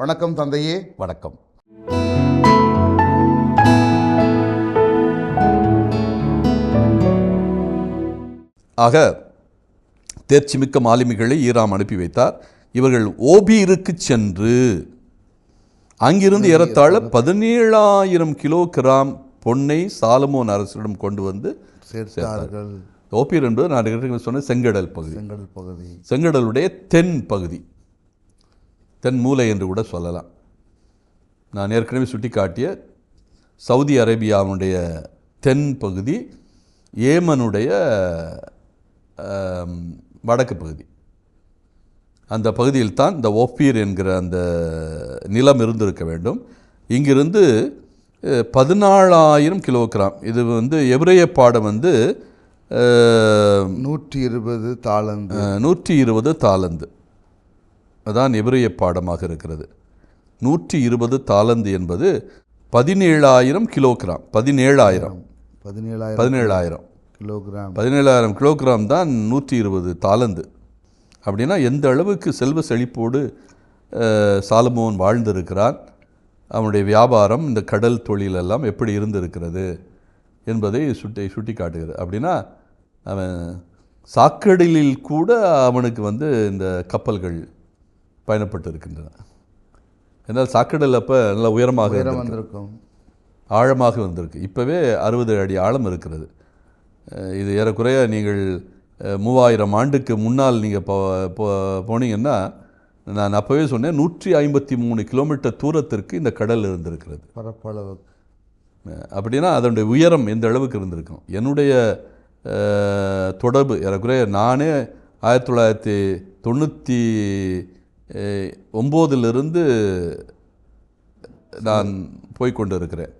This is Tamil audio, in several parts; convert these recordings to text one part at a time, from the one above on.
வணக்கம் தந்தையே. வணக்கம். ஆக தேர்ச்சிமிக்க மாலுமிகளை ஈராம் அனுப்பி வைத்தார். இவர்கள் ஓபீருக்கு சென்று அங்கிருந்து ஏறத்தாழ பதினேழாயிரம் கிலோகிராம் பொன்னை சாலமோன் அரசரிடம் கொண்டு வந்து சேர்த்தார்கள். ஓபீர் என்பது நான் சொன்ன செங்கடல் பகுதி. செங்கல் பகுதி. செங்கடலுடைய தென் பகுதி. தென் மூலை என்று கூட சொல்லலாம். நான் ஏற்கனவே சுட்டிக்காட்டிய சவுதி அரேபியாவுடைய தென் பகுதி ஏமனுடைய வடக்கு பகுதி. அந்த பகுதியில் தான் இந்த ஓப்பீர் என்கிற அந்த நிலம் இருந்திருக்க வேண்டும். இங்கிருந்து பதினாலாயிரம் கிலோகிராம். இது வந்து எபிரேய பாடம் வந்து நூற்றி இருபது தாளந்து. நூற்றி இருபது தாலந்து அதான் எபிரேய பாடமாக இருக்கிறது. நூற்றி இருபது தாலந்து என்பது பதினேழாயிரம் கிலோகிராம் பதினேழாயிரம். பதினேழாயிரம் பதினேழாயிரம். கிலோகிராம். பதினேழாயிரம் கிலோகிராம் தான் நூற்றி இருபது தாலந்து. அப்படின்னா எந்த அளவுக்கு செல்வ செழிப்போடு சாலமோன் வாழ்ந்திருக்கிறான் அவனுடைய வியாபாரம் இந்த கடல் தொழிலெல்லாம் எப்படி இருந்திருக்கிறது என்பதை சுட்டி சுட்டி காட்டுகிறது அப்படின்னா அவன் சாக்கடலில் கூட அவனுக்கு வந்து இந்த கப்பல்கள் பயணப்பட்டு இருக்கின்றன ஏன்னால் சாக்கடல் அப்போ நல்ல உயரமாக. வந்திருக்கும். ஆழமாக வந்திருக்கு. இப்போவே அறுபது அடி ஆழம் இருக்கிறது. இது ஏறக்குறைய நீங்கள் மூவாயிரம் ஆண்டுக்கு முன்னால் நீங்கள் போ போனீங்கன்னா நான் அப்போவே சொன்னேன் நூற்றி ஐம்பத்தி மூணு கிலோமீட்டர் தூரத்திற்கு இந்த கடல் இருந்திருக்கிறது. பரப்பளவு அப்படின்னா அதனுடைய உயரம் எந்த அளவுக்கு இருந்திருக்கும்? என்னுடைய தொடர்பு ஏறக்குறைய நானே ஆயிரத்தி தொள்ளாயிரத்தி தொண்ணூற்றி ஒம்போதிலிருந்து நான் போய்கொண்டு இருக்கிறேன்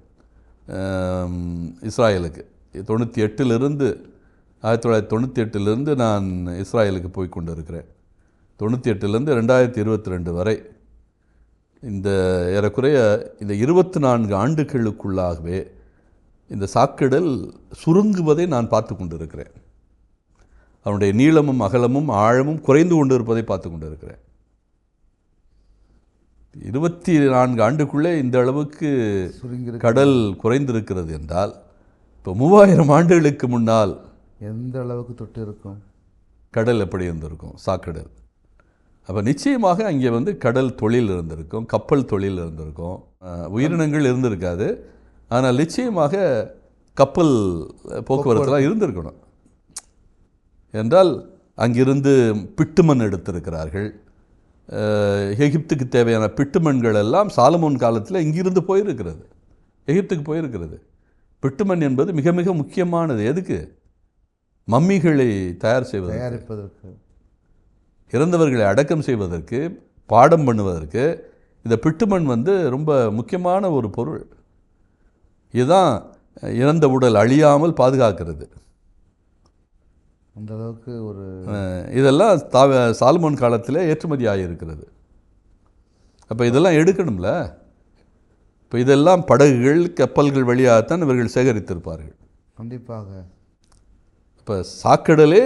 இஸ்ராயலுக்கு. தொண்ணூற்றி எட்டிலிருந்து ஆயிரத்தி தொள்ளாயிரத்தி தொண்ணூற்றி எட்டிலிருந்து நான் இஸ்ராயலுக்கு போய் கொண்டு இருக்கிறேன் தொண்ணூற்றி எட்டுலேருந்து ரெண்டாயிரத்தி இருபத்தி ரெண்டு வரை இந்த ஏறக்குறைய இந்த இருபத்தி நான்கு ஆண்டுகளுக்குள்ளாகவே இந்த சாக்கடல் சுருங்குவதை நான் பார்த்து கொண்டு இருக்கிறேன் அவனுடைய நீளமும் அகலமும் ஆழமும் குறைந்து கொண்டு இருப்பதை பார்த்து கொண்டிருக்கிறேன். இருபத்தி நான்கு ஆண்டுக்குள்ளே இந்த அளவுக்கு கடல் குறைந்திருக்கிறது என்றால் இப்போ மூவாயிரம் ஆண்டுகளுக்கு முன்னால் எந்த அளவுக்கு தொட்டு இருக்கும் கடல் எப்படி இருந்திருக்கும்? சாக்கடல். அப்போ நிச்சயமாக அங்கே வந்து கடல் தொழில் இருந்திருக்கும் கப்பல் தொழில் இருந்திருக்கும். உயிரினங்கள் இருந்திருக்காது. ஆனால் நிச்சயமாக கப்பல் போக்குவரத்துலாம் இருந்திருக்கணும். என்றால் அங்கிருந்து பிட்டுமண் எடுத்திருக்கிறார்கள். எகிப்துக்கு தேவையான பிட்டுமண்கள் எல்லாம் சாலமோன் காலத்தில் இங்கிருந்து போயிருக்கிறது. எகிப்துக்கு போயிருக்கிறது. பிட்டுமண் என்பது மிக மிக முக்கியமானது. எதுக்கு? மம்மிகளை தயார் செய்வது தயாரிப்பதற்கு. இறந்தவர்களை அடக்கம் செய்வதற்கு பாடம் பண்ணுவதற்கு. இந்த பிட்டுமண் வந்து ரொம்ப முக்கியமான ஒரு பொருள். இதுதான் இறந்த உடல் அழியாமல் பாதுகாக்கிறது. அந்த அளவுக்கு ஒரு இதெல்லாம் தாவ சால்மோன் காலத்தில் ஏற்றுமதி ஆகியிருக்கிறது அப்போ இதெல்லாம் எடுக்கணும்ல? இப்போ இதெல்லாம் படகுகள் கப்பல்கள் வழியாகத்தான் இவர்கள் சேகரித்திருப்பார்கள். கண்டிப்பாக. இப்போ சாக்கடலே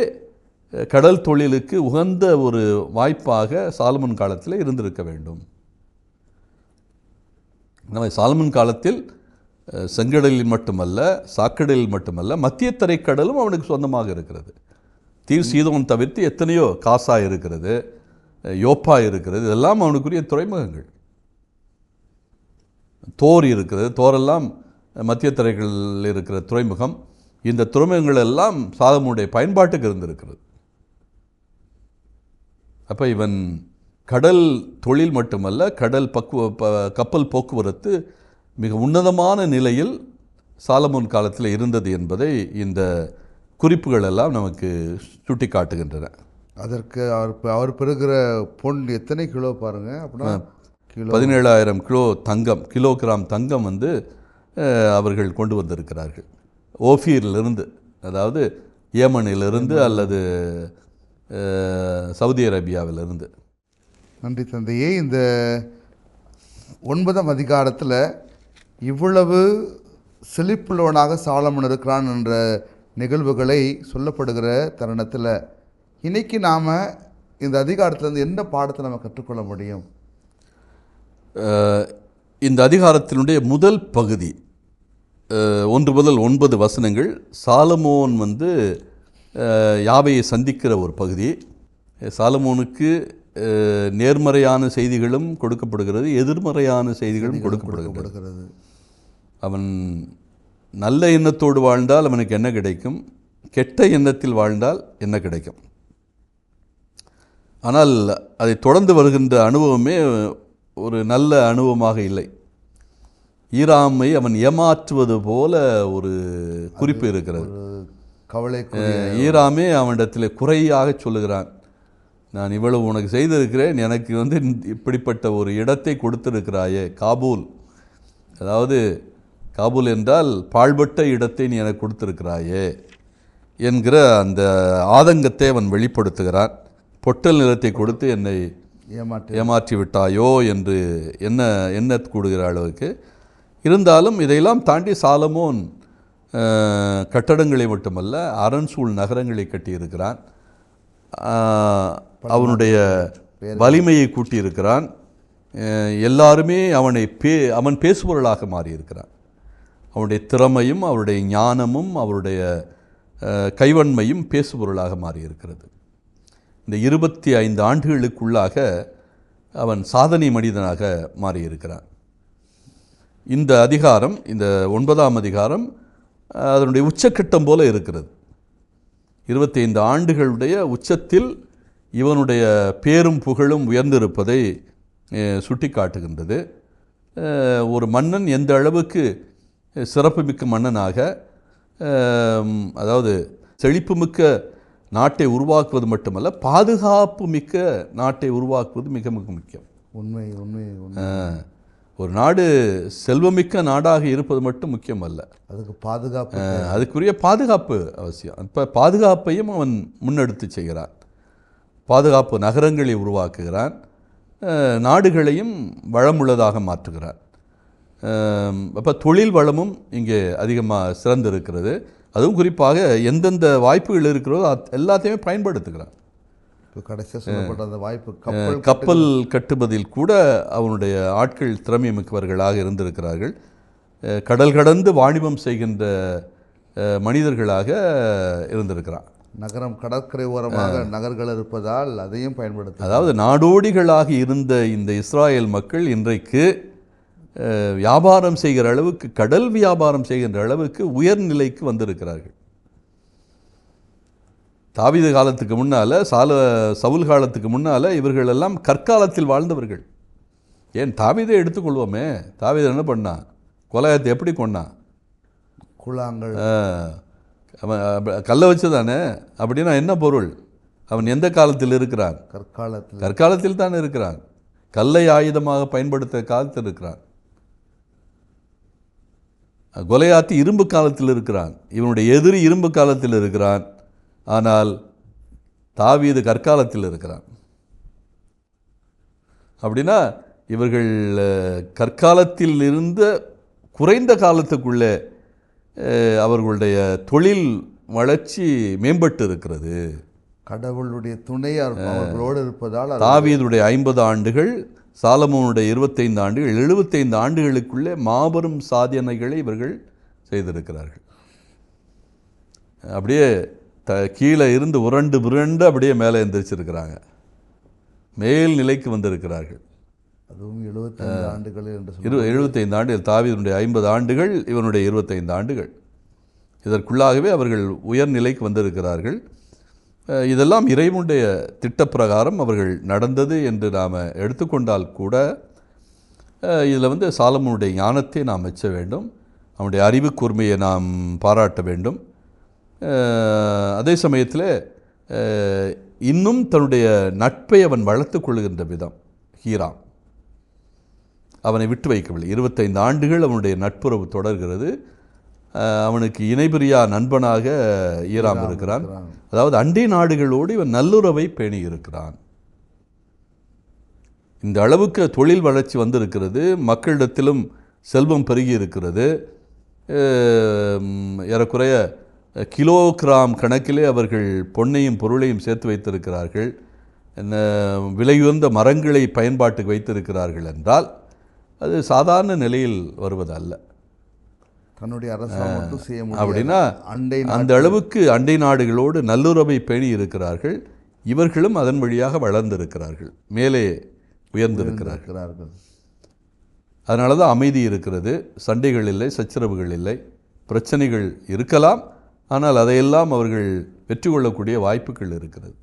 கடல் தொழிலுக்கு உகந்த ஒரு வாய்ப்பாக சாலமன் காலத்தில் இருந்திருக்க வேண்டும். நம்ம சாலமன் காலத்தில் செங்கடலில் மட்டுமல்ல சாக்கடலில் மட்டுமல்ல மத்திய தரைக்கடலும் அவனுக்கு சொந்தமாக இருக்கிறது. தீர் சீதோன் தவிர்த்து எத்தனையோ காசா இருக்கிறது யோப்பா இருக்கிறது இதெல்லாம் அவனுக்குரிய துறைமுகங்கள். தோர் இருக்கிறது தோரெல்லாம் மத்திய திரைகளில் இருக்கிற துறைமுகம். இந்த துறைமுகங்கள் எல்லாம் சாதமுடைய பயன்பாட்டுக்கு இருந்திருக்கிறது. அப்போ இவன் கடல் தொழில் மட்டுமல்ல கடல் பக்குவ ப கப்பல் போக்குவரத்து மிக உன்னதமான நிலையில் சாலமோன் காலத்தில் இருந்தது என்பதை இந்த குறிப்புகள் எல்லாம் நமக்கு சுட்டி காட்டுகின்றன அதற்கு அவர் அவர் பெறுகிற பொன் எத்தனை கிலோ பாருங்க. அப்படின்னா கிலோ பதினேழாயிரம் கிலோ தங்கம் கிலோகிராம் தங்கம் வந்து அவர்கள் கொண்டு வந்திருக்கிறார்கள். ஓஃபீரிலிருந்து அதாவது ஏமனிலிருந்து அல்லது சவுதி அரேபியாவிலிருந்து. நன்றி தந்தையே. இந்த ஒன்பதாம் அதிகாரத்தில் இவ்வளவு செழிப்புள்ளவனாக சாலமன் இருக்கிறான் என்ற நிகழ்வுகளை சொல்லப்படுகிற தருணத்தில் இன்னைக்கு நாம் இந்த அதிகாரத்திலேருந்து என்ன பாடத்தை நம்ம கற்றுக்கொள்ள முடியும்? இந்த அதிகாரத்தினுடைய முதல் பகுதி ஒன்று முதல் ஒன்பது வசனங்கள். சாலமோன் வந்து யாவையை சந்திக்கிற ஒரு பகுதி. சாலமோனுக்கு நேர்மறையான செய்திகளும் கொடுக்கப்படுகிறது எதிர்மறையான செய்திகளும் கொடுக்கப்படுகிறது. அவன் நல்ல எண்ணத்தோடு வாழ்ந்தால் அவனுக்கு என்ன கிடைக்கும்? கெட்ட எண்ணத்தில் வாழ்ந்தால் என்ன கிடைக்கும்? ஆனால் அதை தொடர்ந்து வருகின்ற அனுபவமே ஒரு நல்ல அனுபவமாக இல்லை. ஈராமை அவன் ஏமாற்றுவது போல ஒரு குறிப்பு இருக்கிறது. கவலை ஈராமே அவனிடத்தில் குறையாக சொல்லுகிறான். நான் இவ்வளவு உனக்கு செய்திருக்கிறேன். எனக்கு வந்து இப்படிப்பட்ட ஒரு இடத்தை கொடுத்திருக்கிறாயே காபூல். அதாவது காபூல் என்றால் பாழ்பட்ட இடத்தை நீ எனக்கு கொடுத்திருக்கிறாயே என்கிற அந்த ஆதங்கத்தை அவன் வெளிப்படுத்துகிறான். பொட்டல் நிலத்தை கொடுத்து என்னை ஏமாற்றி. ஏமாற்றி விட்டாயோ என்று என்ன என்ன கூடுகிற அளவுக்கு இருந்தாலும் இதையெல்லாம் தாண்டி சாலமோன் கட்டடங்களை மட்டுமல்ல அரண் சூழ் நகரங்களை கட்டியிருக்கிறான். அவனுடைய வலிமையை கூட்டியிருக்கிறான். எல்லாருமே அவனை பே அவன் பேசுபொருளாக மாறியிருக்கிறான். அவருடைய திறமையும் அவருடைய ஞானமும் அவருடைய கைவன்மையும் பேசுபொருளாக மாறியிருக்கிறது. இந்த இருபத்தி ஐந்து ஆண்டுகளுக்குள்ளாக அவன் சாதனை மனிதனாக மாறியிருக்கிறான். இந்த அதிகாரம் இந்த ஒன்பதாம் அதிகாரம் அதனுடைய உச்சக்கட்டம் போல இருக்கிறது. இருபத்தைந்து ஆண்டுகளுடைய உச்சத்தில் இவனுடைய பேரும் புகழும் உயர்ந்திருப்பதை சுட்டி காட்டுகின்றது ஒரு மன்னன் எந்த அளவுக்கு சிறப்புமிக்க மன்னனாக அதாவது செழிப்புமிக்க நாட்டை உருவாக்குவது மட்டுமல்ல பாதுகாப்பு மிக்க நாட்டை உருவாக்குவது மிக மிக முக்கியம். உண்மை உண்மை ஒரு நாடு செல்வமிக்க நாடாக இருப்பது மட்டும் முக்கியம் அல்ல அதுக்கு பாதுகாப்பு அதுக்குரிய பாதுகாப்பு அவசியம். இப்போ பாதுகாப்பையும் அவன் முன்னெடுத்து செய்கிறான். பாதுகாப்பு நகரங்களை உருவாக்குகிறான். நாடுகளையும் வளமுள்ளதாக மாற்றுகிறான். அப்போ தொழில் வளமும் இங்கே அதிகமாக சிறந்திருக்கிறது. அதுவும் குறிப்பாக எந்தெந்த வாய்ப்புகள் இருக்கிறதோ அது எல்லாத்தையுமே பயன்படுத்துகிறான் இப்போ கடைசியாக சொல்லப்பட்ட அந்த வாய்ப்பு கப்பல் கப்பல் கட்டுவதில் கூட அவனுடைய ஆட்கள் திறமை மிக்கவர்களாக இருந்திருக்கிறார்கள் கடல் கடந்து வாணிபம் செய்கின்ற மனிதர்களாக இருந்திருக்கிறான் நகரம் கடற்கரை ஓரமாக நகர்கள் இருப்பதால் அதையும் பயன்படுத்த அதாவது நாடோடிகளாக இருந்த இந்த இஸ்ராயேல் மக்கள் இன்றைக்கு வியாபாரம் செய்கிற அளவுக்கு கடல் வியாபாரம் செய்கின்ற அளவுக்கு உயர்நிலைக்கு வந்திருக்கிறார்கள். தாவீது காலத்துக்கு முன்னால் சால சவுல் காலத்துக்கு முன்னால் இவர்கள் எல்லாம் கற்காலத்தில் வாழ்ந்தவர்கள். ஏன் தாவீதை எடுத்துக்கொள்வோமே? தாவீது என்ன பண்ணான் கொலையத்தை எப்படி கொண்டான் அப்ப- கல்லை வச்சு தானே அப்படின்னா என்ன பொருள்? அவன் எந்த காலத்தில் இருக்கிறான்? கற்காலத்தில். கற்காலத்தில் தான் இருக்கிறான். கல்லை ஆயுதமாக பயன்படுத்த காலத்தில் இருக்கிறான் கொலையாத்தி இரும்பு காலத்தில் இருக்கிறான். இவனுடைய எதிரி இரும்பு காலத்தில் இருக்கிறான். ஆனால் தாவீது கற்காலத்தில் இருக்கிறான். அப்படின்னா இவர்கள் கற்காலத்தில் இருந்த குறைந்த காலத்துக்குள்ளே அவர்களுடைய தொழில் வளர்ச்சி மேம்பட்டு இருக்கிறது கடவுளுடைய துணை அவர் அவர்களோடு இருப்பதால் தாவீதுடைய ஐம்பது ஆண்டுகள் சாலமோனுடைய இருபத்தைந்து ஆண்டுகள் எழுபத்தைந்து ஆண்டுகளுக்குள்ளே மாபெரும் சாதனைகளை இவர்கள் செய்திருக்கிறார்கள். அப்படியே த கீழே இருந்து உருண்டு புரண்டு அப்படியே மேலே எந்திரிச்சிருக்கிறாங்க. மேல் நிலைக்கு வந்திருக்கிறார்கள். அதுவும் எழுபத்தைந்து ஆண்டுகள் இரு எழுபத்தைந்து ஆண்டுகள் தாவீதுடைய ஐம்பது ஆண்டுகள் இவனுடைய இருபத்தைந்து ஆண்டுகள். இதற்குள்ளாகவே அவர்கள் உயர்நிலைக்கு வந்திருக்கிறார்கள். இதெல்லாம் இறைவனுடைய திட்டப்பிரகாரம் அவர்கள் நடந்தது என்று நாம் எடுத்துக்கொண்டால் கூட இதில் வந்து சாலமனுடைய ஞானத்தை நாம் மெச்ச வேண்டும். அவனுடைய அறிவு கூர்மையை நாம் பாராட்ட வேண்டும். அதே சமயத்தில் இன்னும் தன்னுடைய நட்பை அவன் வளர்த்து கொள்கின்ற விதம் ஹீராம். அவனை விட்டு வைக்கவில்லை. இருபத்தைந்து ஆண்டுகள் அவனுடைய நட்புறவு தொடர்கிறது. அவனுக்கு இணைபிரியா நண்பனாக ஈராம் இருக்கிறான். அதாவது அண்டை நாடுகளோடு இவன் நல்லுறவை பேணி இருக்கிறான். இந்த அளவுக்கு தொழில் வளர்ச்சி வந்திருக்கிறது. மக்களிடத்திலும் செல்வம் பெருகி இருக்கிறது. ஏறக்குறைய கிலோகிராம் கணக்கிலே அவர்கள் பொன்னையும் பொருளையும் சேர்த்து வைத்திருக்கிறார்கள். விலையுயர்ந்த மரங்களை பயன்பாட்டுக்கு வைத்திருக்கிறார்கள் என்றால் அது சாதாரண நிலையில் வருவதல்ல. தன்னுடைய அரசாங்கம் செய்ய முடியும் அப்படின்னா அண்டை அந்த அளவுக்கு அண்டை நாடுகளோடு நல்லுறவை பேணி இருக்கிறார்கள். இவர்களும் அதன் வழியாக வளர்ந்திருக்கிறார்கள். மேலே உயர்ந்திருக்கிறார்கள். அதனால தான் அமைதி இருக்கிறது. சண்டைகள் இல்லை சச்சரவுகள் இல்லை. பிரச்சனைகள் இருக்கலாம். ஆனால் அதையெல்லாம் அவர்கள் வெற்றி கொள்ளக்கூடிய வாய்ப்புகள் இருக்கிறது.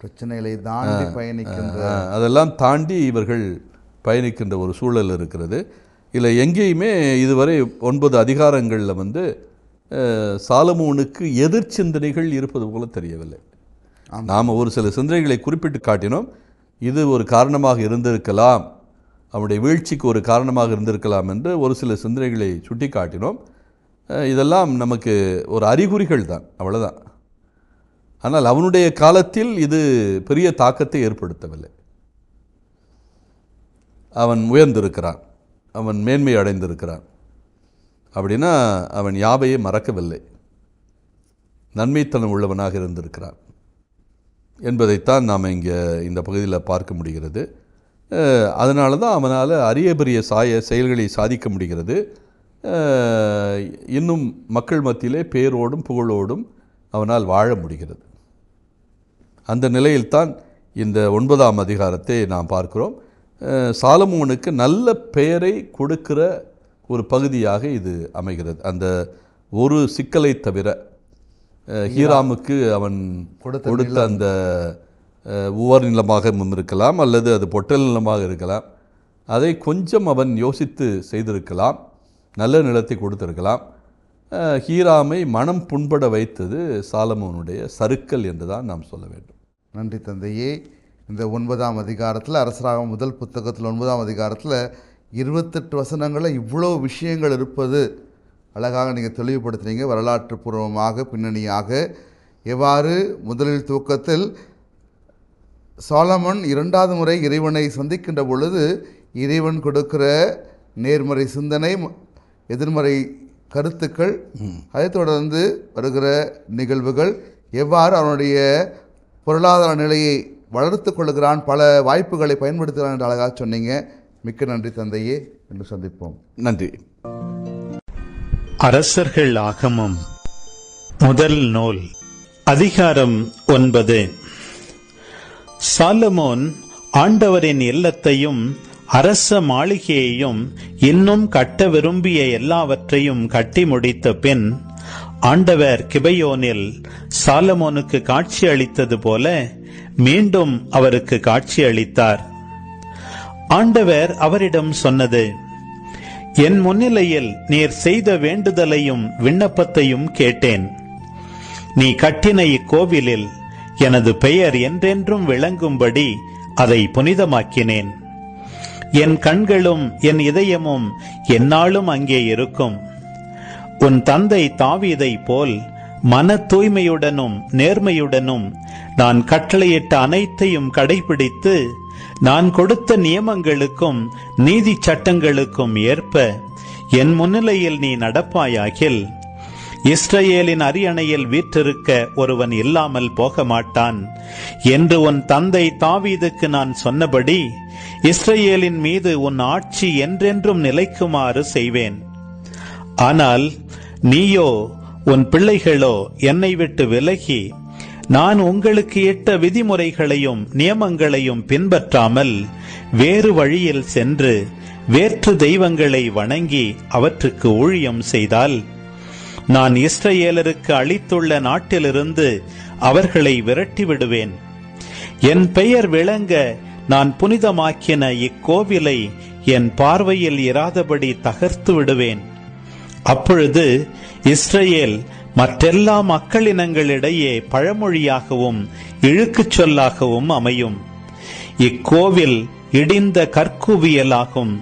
பிரச்சனைகளை தாண்டி பயணிக்கின்ற அதெல்லாம் தாண்டி இவர்கள் பயணிக்கின்ற ஒரு சூழல் இருக்கிறது. இல்லை எங்கேயுமே இதுவரை ஒன்பது அதிகாரங்களில் வந்து சாலமோனுக்கு எதிர் சிந்தனைகள் இருப்பது போல தெரியவில்லை. நாம் ஒரு சில சிந்தனைகளை குறிப்பிட்டு காட்டினோம். இது ஒரு காரணமாக இருந்திருக்கலாம். அவனுடைய வீழ்ச்சிக்கு ஒரு காரணமாக இருந்திருக்கலாம் என்று ஒரு சில சிந்தனைகளை சுட்டி காட்டினோம். இதெல்லாம் நமக்கு ஒரு அறிகுறிகள் தான் அவ்வளவுதான். ஆனால் அவனுடைய காலத்தில் இது பெரிய தாக்கத்தை ஏற்படுத்தவில்லை. அவன் உயர்ந்திருக்கிறான். அவன் மேன்மை அடைந்திருக்கிறான். அப்படின்னா அவன் யாவையை மறக்கவில்லை. நன்மைத்தனம் உள்ளவனாக இருந்திருக்கிறான். என்பதைத்தான் நாம் இங்கே இந்த பகுதியில் பார்க்க முடிகிறது. அதனால தான் அவனால் அரிய பெரிய சாய செயல்களை சாதிக்க முடிகிறது. இன்னும் மக்கள் மத்தியிலே பேரோடும் புகழோடும் அவனால் வாழ முடிகிறது. அந்த நிலையில்தான் இந்த ஒன்பதாம் அதிகாரத்தை நாம் பார்க்கிறோம். சாலமோனுக்கு நல்ல பெயரை கொடுக்கிற ஒரு பகுதியாக இது அமைகிறது. அந்த ஒரு சிக்கலை தவிர ஹீராமுக்கு அவன் கொடுத்த அந்த உவர் நிலமாக இருக்கலாம் அல்லது அது பொட்டல் நிலமாக இருக்கலாம். அதை கொஞ்சம் அவன் யோசித்து செய்திருக்கலாம் நல்ல நிலத்தை கொடுத்திருக்கலாம். ஹீராமை மனம் புண்பட வைத்தது சாலமோனுடைய சறுக்கல் என்று தான் நாம் சொல்ல வேண்டும். நன்றி தந்தையே. இந்த ஒன்பதாம் அதிகாரத்தில் அரசராக முதல் புத்தகத்தில் ஒன்பதாம் அதிகாரத்தில் இருபத்தெட்டு வசனங்களில் இவ்வளோ விஷயங்கள் இருப்பது. அழகாக நீங்கள் தெளிவுபடுத்துனீங்க. வரலாற்று பூர்வமாக பின்னணியாக. எவ்வாறு? முதலில் துவக்கத்தில் சாலமன் இரண்டாவது முறை இறைவனை சந்திக்கின்ற பொழுது இறைவன் கொடுக்கிற நேர்மறை சிந்தனை எதிர்மறை கருத்துக்கள் அதைத் தொடர்ந்து வருகிற நிகழ்வுகள் எவ்வாறு அவனுடைய பொருளாதார நிலையை வளர்த்து கொள்கிறான் பல வாய்ப்புகளை பயன்படுத்துகிறான் என்று அழகாக சொன்னீங்க. மிக்க நன்றி தந்தையே. என்று சந்திப்போம். நன்றி. அரசர்கள் ஆகமம். முதல் நூல். அதிகாரம் ஒன்பது. சாலமோன் ஆண்டவரின் இல்லத்தையும் அரச மாளிகையையும் இன்னும் கட்ட விரும்பிய எல்லாவற்றையும் கட்டி முடித்த பின் ஆண்டவர் கிபையோனில் சாலமோனுக்கு காட்சி அளித்தது போல மீண்டும் அவருக்கு காட்சி அளித்தார் ஆண்டவர் அவரிடம் சொன்னது என் முன்னிலையில் நீர் செய்த வேண்டுதலையும் விண்ணப்பத்தையும் கேட்டேன். நீ கட்டின இக்கோவிலில் எனது பெயர் என்றென்றும் விளங்கும்படி அதை புனிதமாக்கினேன். என் கண்களும் என் இதயமும் என்னாலும் அங்கே இருக்கும். உன் தந்தை தாவீதை போல் மன தூய்மையுடனும் நேர்மையுடனும் நான் கட்டளையிட்ட அனைத்தையும் கடைபிடித்து நான் கொடுத்த நியமங்களுக்கும் நீதி சட்டங்களுக்கும் ஏற்ப என் முன்னிலையில் நீ நடப்பாயாகில் இஸ்ரேலின் அரியணையில் வீற்றிருக்க ஒருவன் இல்லாமல் போக மாட்டான் என்று உன் தந்தை தாவீதுக்கு நான் சொன்னபடி இஸ்ரேலின் மீது உன் ஆட்சி என்றென்றும் நிலைக்குமாறு செய்வேன். ஆனால் நீயோ உன் பிள்ளைகளோ என்னை விட்டு விலகி நான் உங்களுக்கு இட்ட விதிமுறைகளையும் நியமங்களையும் பின்பற்றாமல் வேறு வழியில் சென்று வேற்று தெய்வங்களை வணங்கி அவற்றுக்கு ஊழியம் செய்தால் நான் இஸ்ரேலருக்கு அளித்துள்ள நாட்டிலிருந்து அவர்களை விரட்டி விடுவேன் என் பெயர் விளங்க நான் புனிதமாக்கின இக்கோவிலை என் பார்வையில் இராதபடி தகர்த்து விடுவேன் அப்பொழுது இஸ்ரேல் மற்றெல்லா மக்களினங்களிடையே பழமொழியாகவும் இழுக்குச் சொல்லாகவும் அமையும். இக்கோவில் இடிந்த கற்குவியலாகும்.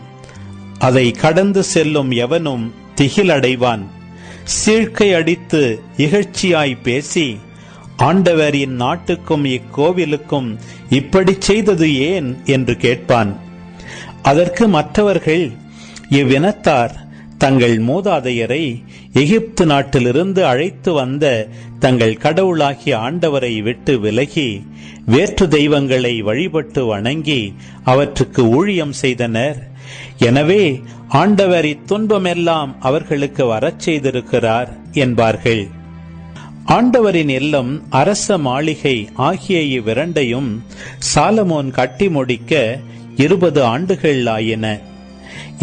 அதை கடந்து செல்லும் எவனும் திகிலடைவான். சீழ்க்கை அடித்து இகழ்ச்சியாய் பேசி ஆண்டவர் இந்நாட்டுக்கும் இக்கோவிலுக்கும் இப்படி செய்தது ஏன் என்று கேட்பான். அதற்கு மற்றவர்கள் இவ்வினத்தார் தங்கள் மூதாதையரை எகிப்து நாட்டிலிருந்து அழைத்து வந்த தங்கள் கடவுளாகிய ஆண்டவரை விட்டு விலகி வேற்று தெய்வங்களை வழிபட்டு வணங்கி அவற்றுக்கு ஊழியம் செய்தனர். எனவே ஆண்டவர் இத்துன்பமெல்லாம் அவர்களுக்கு வரச் செய்திருக்கிறார் என்பார்கள். ஆண்டவரின் இல்லம் அரச மாளிகை ஆகிய இவ்விரண்டையும் சாலமோன் கட்டி முடிக்க இருபது ஆண்டுகள் ஆயின.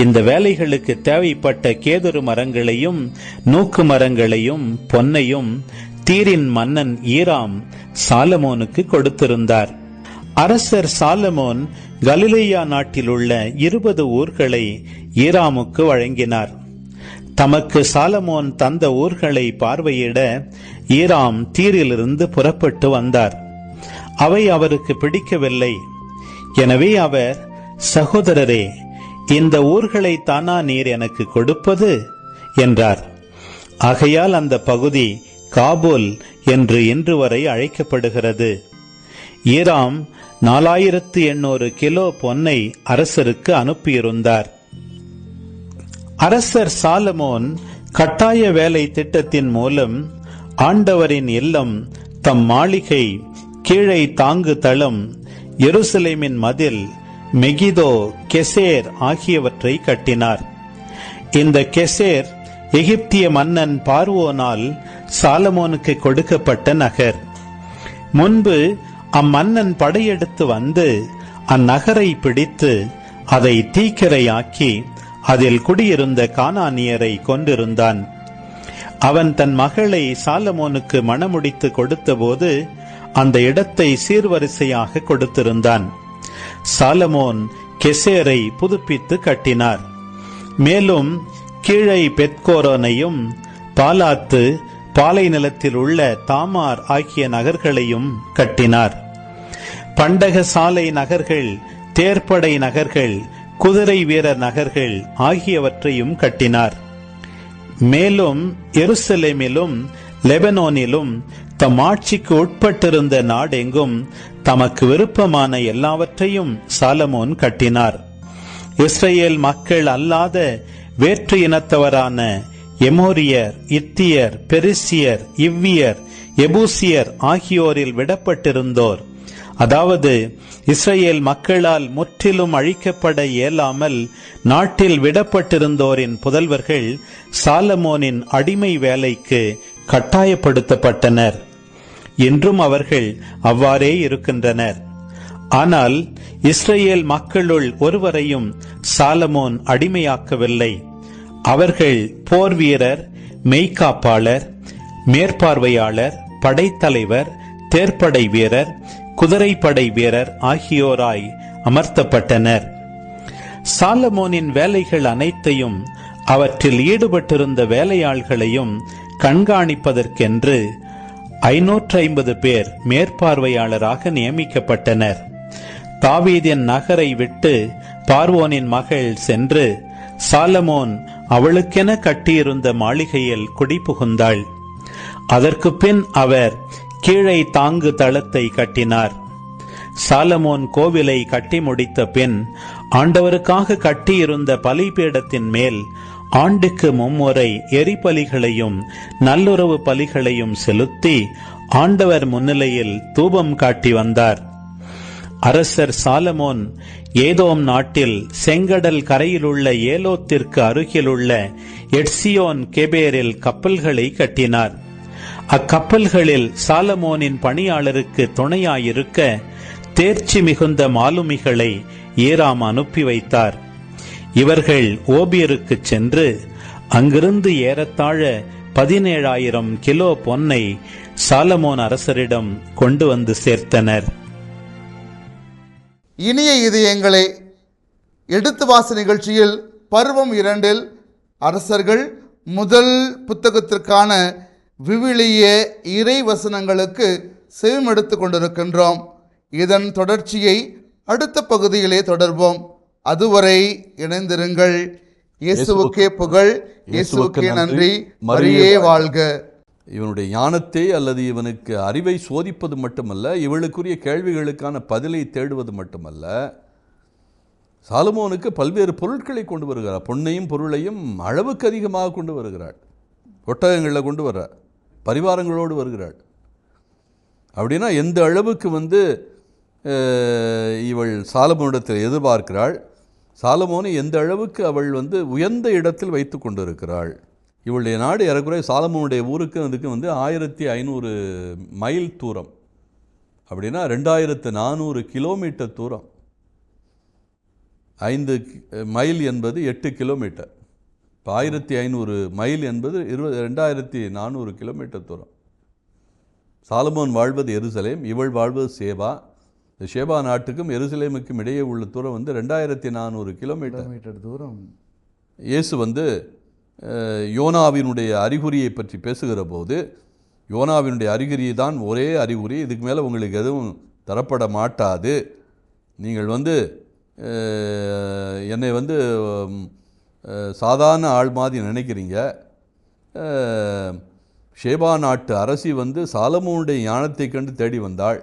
இந்த வேலைகளுக்கு தேவைப்பட்ட கேதுரு மரங்களையும் நூக்கு மரங்களையும் பொன்னையும் தீரின் மன்னன் ஈராம் சாலமோனுக்கு கொடுத்திருந்தார். அரசர் சாலமோன் கலிலேயா நாட்டில் உள்ள இருபது ஊர்களை ஈராமுக்கு வழங்கினார். தமக்கு சாலமோன் தந்த ஊர்களை பார்வையிட ஈராம் தீரிலிருந்து புறப்பட்டு வந்தார். அவை அவருக்கு பிடிக்கவில்லை. எனவே அவர் சகோதரரே இந்த ஊர்களை தானா நீர் எனக்கு கொடுப்பது? என்றார். ஆகையால் அந்த பகுதி காபூல் என்று இன்று வரை அழைக்கப்படுகிறது. ஈராம் நாலாயிரத்து எண்ணூறு கிலோ பொன்னை அரசருக்கு அனுப்பியிருந்தார். அரசர் சாலமோன் கட்டாய வேலை திட்டத்தின் மூலம் ஆண்டவரின் இல்லம் தம் மாளிகை கீழே தாங்கு தளம் எருசலேமின் மதில் மெகிதோ கெசேர் ஆகியவற்றை கட்டினார். இந்த கெசேர் எகிப்திய மன்னன் பார்வோனால் சாலமோனுக்கு கொடுக்கப்பட்ட நகர். முன்பு அம்மன்னன் படையெடுத்து வந்து அந்நகரை பிடித்து அதை தீக்கிரையாக்கி அதில் குடியிருந்த கானானியரை கொண்டிருந்தான் அவன் தன் மகளை சாலமோனுக்கு மணமுடித்து கொடுத்தபோது அந்த இடத்தை சீர்வரிசையாக கொடுத்திருந்தான். சாலமோன் கெசேரை புதுப்பித்து கட்டினார். மேலும் கீழை பெத்கோரோனையும் பாலாத்து பாலை நிலத்தில் உள்ள தாமார் ஆகிய நகர்களையும் கட்டினார். பண்டக சாலை நகர்கள் தேர்ப்படை நகர்கள் குதிரை வீரர் நகர்கள் ஆகியவற்றையும் கட்டினார். மேலும் எருசலேமிலும் லெபனோனிலும் தம் ஆட்சிக்கு உட்பட்டிருந்த நாடெங்கும் தமக்கு விருப்பமான எல்லாவற்றையும் சாலமோன் கட்டினார். இஸ்ரேல் மக்கள் அல்லாத வேற்று இனத்தவரான எமோரியர் இத்தியர் பெரிசியர் இவ்வியர் எபூசியர் ஆகியோரில் விடப்பட்டிருந்தோர். அதாவது இஸ்ரேல் மக்களால் முற்றிலும் அழிக்கப்பட இயலாமல் நாட்டில் விடப்பட்டிருந்தோரின் புதல்வர்கள் சாலமோனின் அடிமை வேலைக்கு கட்டாயப்படுத்தப்பட்டனர். இன்றும் அவர்கள் அவ்வாறே இருக்கின்றனர். ஆனால் இஸ்ரேல் மக்களுள் ஒருவரையும் சாலமோன் அடிமையாக்கவில்லை. அவர்கள் போர் வீரர் மெய்காப்பாளர் மேற்பார்வையாளர் படைத்தலைவர் தேர்ப்படை வீரர் குதிரைப்படை வீரர் ஆகியோராய் அமர்த்தப்பட்டனர். சாலமோனின் வேலைகள் அனைத்தையும் அவற்றில் ஈடுபட்டிருந்த வேலையாள்களையும் கண்காணிப்பதற்கென்று ஐநூற்று ஐம்பது பேர் மேற்பார்வையாளராக நியமிக்கப்பட்டனர். தாவீதின் நகரை விட்டு பார்வோனின் மகள் சென்று சாலமோன் அவளுக்கென கட்டியிருந்த மாளிகையில் குடிபுகுந்தாள். அதற்கு பின் அவர் கீழே தாங்கு தளத்தை கட்டினார். சாலமோன் கோவிலை கட்டி முடித்த பின் ஆண்டவருக்காக கட்டியிருந்த பலிபீடத்தின் மேல் ஆண்டுக்கு மும்முறை எரிபலிகளையும் நல்லுறவு பலிகளையும் செலுத்தி ஆண்டவர் முன்னிலையில் தூபம் காட்டி வந்தார். அரசர் சாலமோன் ஏதோம் நாட்டில் செங்கடல் கரையிலுள்ள ஏலோத்திற்கு அருகிலுள்ள எட்சியோன் கெபேரில் கப்பல்களை கட்டினார். அக்கப்பல்களில் சாலமோனின் பணியாளருக்கு துணையாயிருக்க தேர்ச்சி மிகுந்த மாலுமிகளை ஏராம் அனுப்பி வைத்தார். இவர்கள் ஓபியருக்கு சென்று அங்கிருந்து ஏறத்தாழ பதினேழாயிரம் கிலோ பொன்னை சாலமோன் அரசரிடம் கொண்டு வந்து சேர்த்தனர். இனிய இதயங்களே எடுத்து வாச நிகழ்ச்சியில் பருவம் இரண்டில் அரசர்கள் முதல் புத்தகத்திற்கான விவிலிய இறை வசனங்களுக்கு செவிமடுத்து கொண்டிருக்கின்றோம். இதன் தொடர்ச்சியை அடுத்த பகுதியிலே தொடர்வோம். அதுவரை இணைந்திருங்கள். இயேசுவுக்கே புகழ். இயேசுவுக்கே நன்றி. மரியே வாழ்க. இவனுடைய ஞானத்தை அல்லது இவனுக்கு அறிவை சோதிப்பது மட்டுமல்ல இவளுக்குரிய கேள்விகளுக்கான பதிலை தேடுவது மட்டுமல்ல சாலமோனுக்கு பல்வேறு பொருட்களை கொண்டு வருகிறார். பொன்னையும் பொருளையும் அளவுக்கு அதிகமாக கொண்டு வருகிறாள். ஒட்டகங்களில் கொண்டு வர்றார். பரிவாரங்களோடு வருகிறாள். அப்படின்னா எந்த அளவுக்கு வந்து இவள் சாலமோனிடத்தில் எதிர்பார்க்கிறாள்? சாலமோனை எந்த அளவுக்கு அவள் வந்து உயர்ந்த இடத்தில் வைத்து கொண்டிருக்கிறாள்? இவளுடைய நாடு ஏறக்குறைய சாலமோனுடைய ஊருக்கு அதுக்கு வந்து ஆயிரத்தி ஐநூறு மைல் தூரம். அப்படின்னா ரெண்டாயிரத்து நானூறு கிலோமீட்டர் தூரம். ஐந்து மைல் என்பது எட்டு கிலோமீட்டர். இப்போ ஆயிரத்தி ஐநூறு மைல் என்பது இருபது ரெண்டாயிரத்தி நானூறு கிலோமீட்டர் தூரம். சாலமோன் வாழ்வது எருசலேம் இவள் வாழ்வது சேவா இந்த ஷேபா நாட்டுக்கும் எருசலேமுக்கும் இடையே உள்ள தூரம் வந்து ரெண்டாயிரத்தி நானூறு கிலோமீட்டர். கிலோமீட்டர் தூரம். இயேசு வந்து யோனாவினுடைய அறிகுறியை பற்றி பேசுகிற போது யோனாவினுடைய அறிகுறி தான் ஒரே அறிகுறி இதுக்கு மேலே உங்களுக்கு எதுவும் தரப்பட மாட்டாது. நீங்கள் வந்து என்னை வந்து சாதாரண ஆள் மாதிரி நினைக்கிறீங்க. ஷேபா நாட்டு அரசி வந்து சாலமோனுடைய ஞானத்தை கண்டு தேடி வந்தாள்.